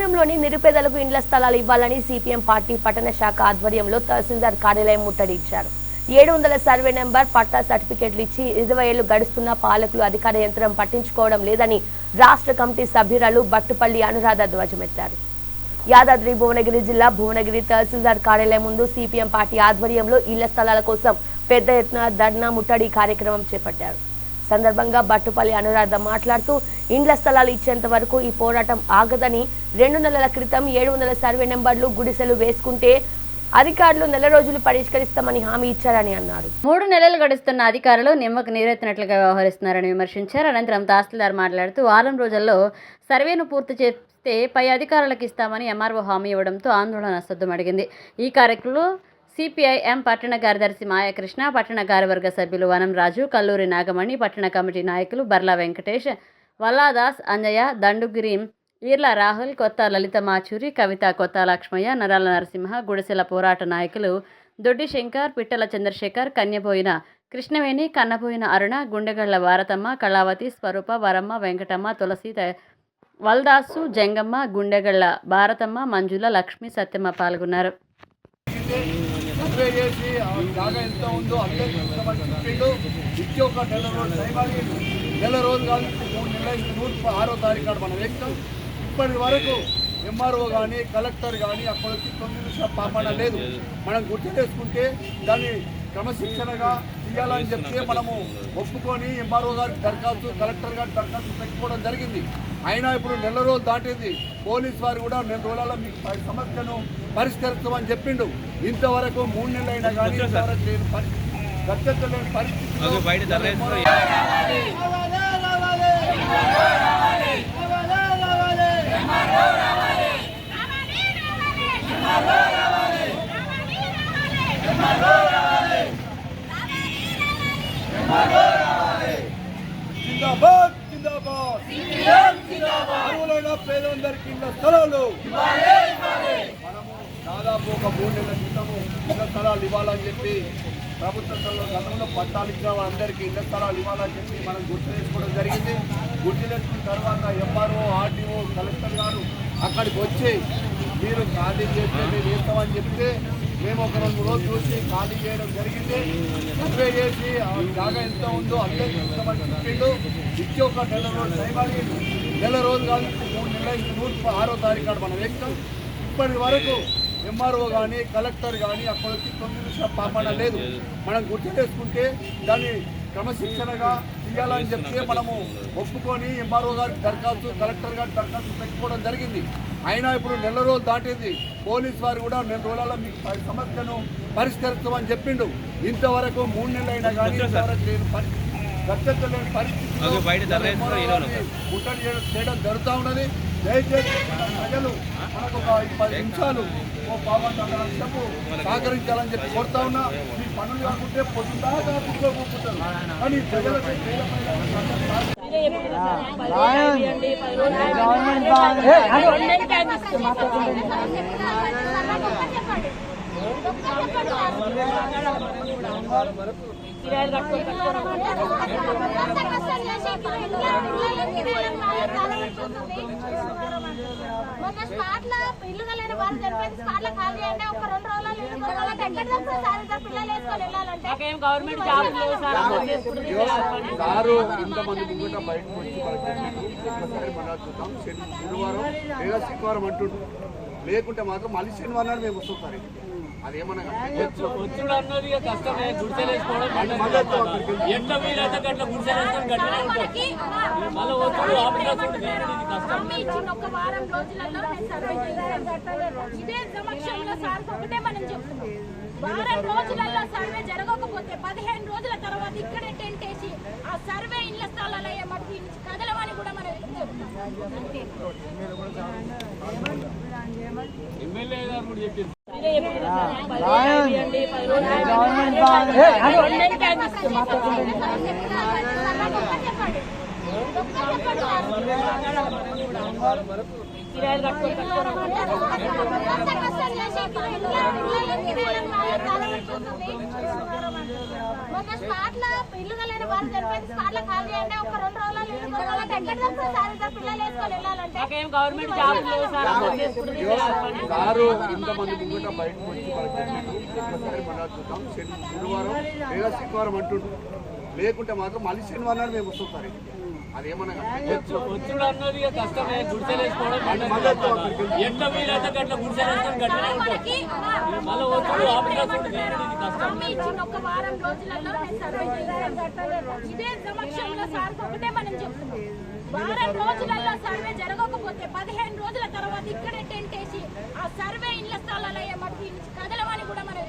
పట్టణంలోని నిరుపేదలకు ఇండ్ల స్థలాలు ఇవ్వాలని సిపిఎం పార్టీ పట్టణ శాఖ ఆధ్వర్యంలో తహసీల్దార్ కార్యాలయం ముట్టడించారు. ఏడు వందల సర్వే నెంబర్ పట్టా సర్టిఫికెట్లు ఇచ్చి ఇరవై ఏళ్ళు గడుస్తున్న పాలకులు అధికార యంత్రం పట్టించుకోవడం లేదని రాష్ట్ర కమిటీ సభ్యురాలు బట్టుపల్లి అనురాధ ధ్వజమెత్తారు. యాదాద్రి భువనగిరి జిల్లా భువనగిరి తహసీల్దార్ కార్యాలయం ముందు సిపిఎం పార్టీ ఆధ్వర్యంలో ఇళ్ళ స్థలాల కోసం పెద్ద ఎత్తున ధర్నా ముట్టడి కార్యక్రమం చేపట్టారు. సందర్భంగా బట్టుపల్లి అనురాధ మాట్లాడుతూ ఇండ్ల స్థలాలు ఇచ్చేంత వరకు ఈ పోరాటం ఆగదని రెండు నెలల క్రితం ఏడు వందల సర్వే నెంబర్లు గుడిసెలు వేసుకుంటే అధికారులు నెల రోజులు పరిష్కరిస్తామని హామీ ఇచ్చారని అన్నారు. మూడు నెలలు గడుస్తున్న అధికారులు నిమ్మకు నీరెత్తినట్లుగా వ్యవహరిస్తున్నారని విమర్శించారు. అనంతరం తహసీల్దార్ మాట్లాడుతూ వారం రోజుల్లో సర్వేను పూర్తి చేస్తే పై అధికారులకు ఇస్తామని ఎంఆర్ఓ హామీ ఇవ్వడంతో ఆందోళన సద్దుమడిగింది. ఈ కార్యక్రమంలో సిపిఐఎం పట్టణ కార్యదర్శి మాయాకృష్ణ పట్టణ కార్యవర్గ సభ్యులు వనం రాజు కల్లూరి నాగమణి పట్టణ కమిటీ నాయకులు బర్లా వెంకటేష్ వల్లాదాస్ అంజయ్య దండుగిరి ఈర్ల రాహుల్ కొత్త లలిత మాచూరి కవిత కొత్త లక్ష్మయ్య నరాల నరసింహ గుడిసెల పోరాట నాయకులు దొడ్డి శంకర్ పిట్టల చంద్రశేఖర్ కన్యపోయిన కృష్ణవేణి కన్నపోయిన అరుణ గుండెగళ్ళ భారతమ్మ కళావతి స్వరూప వరమ్మ వెంకటమ్మ తులసి త- వల్దాసు జంగమ్మ గుండెగళ్ళ భారతమ్మ మంజుల లక్ష్మి సత్యమ్మ పాల్గొన్నారు. సర్వే చేసి ఆ జాగా ఎంత ఉందో అందరికీ చెప్పిండు. ఇచ్చి ఒక నెల రోజులు టైం అడిగిండు నెల రోజులు కాదు మూడు నెలల నుంచి నూట ఆరో తారీఖు నాడు మనం వ్యక్తం. ఇప్పటి వరకు ఎంఆర్ఓ కానీ కలెక్టర్ కానీ అక్కడ వచ్చి తొమ్మిది నిమిషాలు పాపన లేదు. మనం గుర్తు చేసుకుంటే దాన్ని క్రమశిక్షణగా తీయాలని చెప్తే మనము ఒప్పుకొని ఎంఆర్ఓ గారికి దరఖాస్తు కలెక్టర్ గారికి దరఖాస్తు పెట్టుకోవడం జరిగింది. అయినా ఇప్పుడు నెల రోజులు దాటింది. పోలీస్ వారు కూడా నెల రోజులలో ప- సమస్యను పరిష్కరిస్తామని చెప్పిండు. ఇంతవరకు మూడు నెలలు అయినా కానీ ఇంతవరకు లేని పరి- గత్యంతరం లేని పరిస్థితిలో అర్హులైన పేదలందరికీ ఇళ్ళ స్థలాలు. మనము దాదాపు ఒక మూడు నెలల క్రితము ఇళ్ళ స్థలాలు ఇవ్వాలని చెప్పి ప్రభుత్వ గతంలో పట్టాలు ఇచ్చిన వాళ్ళందరికీ ఇళ్ళ స్థలాలు ఇవ్వాలని చెప్పి మనం గుర్తు చేసుకోవడం జరిగింది. గుర్తు చేసుకున్న తర్వాత ఎంఆర్ఓ ఆర్డీఓ కలెక్టర్ గారు అక్కడికి వచ్చి మీరు ఖాళీ చేస్తే మేము వేస్తామని చెప్తే మేము ఒక రెండు రోజులు చూసి ఖాళీ చేయడం జరిగింది. సర్వే చేసి ఆ జాగా ఎంత ఉందో అర్థం చేస్తామని చెప్పిండు. ఇచ్చి ఒక నెల రోజులు టైం అడిగిండు. నెల రోజులు కాదు మూడు నెలల నుంచి నూట ఆరో తారీఖు నాడు మనం వేస్తాం ఇప్పటి వరకు ఎంఆర్ఓ కానీ కలెక్టర్ కానీ అక్కడ వచ్చి తొమ్మిది నిమిషాలు పాపన లేదు. మనం గుర్తు చేసుకుంటే దాన్ని క్రమశిక్షణగా చేయాలని చెప్తే మనము ఒప్పుకొని ఎంఆర్ఓ గారికి దరఖాస్తు కలెక్టర్ గారికి దరఖాస్తు పెట్టుకోవడం జరిగింది. అయినా ఇప్పుడు నెల రోజులు దాటింది. పోలీస్ వారు కూడా నెల రోజులలో మీ సమస్యను పరిష్కరిస్తామని చెప్పిండు. ఇంతవరకు మూడు నెలలు అయినా కానీ ఇంతవరకు లేని గత్యంతరం లేని పరిస్థితిలో ముట్టడి చేయడం చేయడం జరుగుతూ ఉన్నది. దయచేసి మన ప్రజలు మనకు ఒక పది నిమిషాలు ఓ పావంత లక్షపు సహకరించాలని చెప్పి కోరుతా ఉన్నా. మీ పనులు కాకుంటే పొద్దుదాకా కూర్చోకుంటారు కానీ ప్రజలకు మొన్న స్పాట్లో ఇల్లు లేని వాళ్ళు చనిపోయింది స్పాట్లో ఖాళీ అంటే ఒక రెండు రోజులు ఇల్లు ఎక్కడ సార్ ఇద్దరు పిల్లలు వేసుకొని వెళ్ళాలంటే గవర్నమెంట్ జాబ్ సారు ఇంతమంది ముంగట బయటకు వచ్చి మనకి ఒకసారి మనం చూద్దాం. శని గురువారం లేదా శనివారం అంటుండ్రు. లేకుంటే మాత్రం మళ్ళీ శనివారం నాడు మేము వస్తాం సార్ అదేమన్నా ఇది వారం రోజులలో సర్వే చేశాను. ఇదే సమక్షంలో సార్ ఒకటే మనం చెప్తున్నాం. వారం రోజులలో సర్వే జరగకపోతే పదిహేను రోజుల తర్వాత ఇక్కడే టెంట్ వేసి ఆ సర్వే ఇళ్ళ స్థలాలు మట్టి కదలమని కూడా మనం చెప్తాం మొన్న స్పాట్లో ఇల్లు కలిగిన వాళ్ళు జరిపేది స్పాట్లో ఖాళీ అంటే ఒక రెండు రోజులు ఇల్లు కొనాలంటే ఎక్కడ దొరుకుతుంది సార్. ఇంతమంది ముంగట బయటకు వచ్చి లేదా శనివారం అంటుండు లేకుంటే మాత్రం మళ్ళీ శనివారం నాడు మేము వస్తాం వచ్చుడు అన్నది కష్టమే గుడిసెలు వేసుకోవడం మళ్ళీ మళ్ళీ వస్తాం అక్కడికి వెళ్ళి. ఎట్లా వీలైతే గట్ల గుడిసెలు వేసుకొని గట్లనే ఉంటుంది మళ్ళీ వచ్చుడు ఆఫీస్ ఇది కష్టం హామీ ఇచ్చిన ఒక వారం రోజులలో సర్వే చేస్తాను. ఇదే సమక్షంలో సార్ ఒకటే మనం చెప్తున్నాం. వారం రోజులలో సర్వే జరగకపోతే పదిహేను రోజుల తర్వాత ఇక్కడే టెంట్ వేసి ఆ సర్వే ఇళ్ళ స్థలాలు మట్టి కదలమని కూడా మనం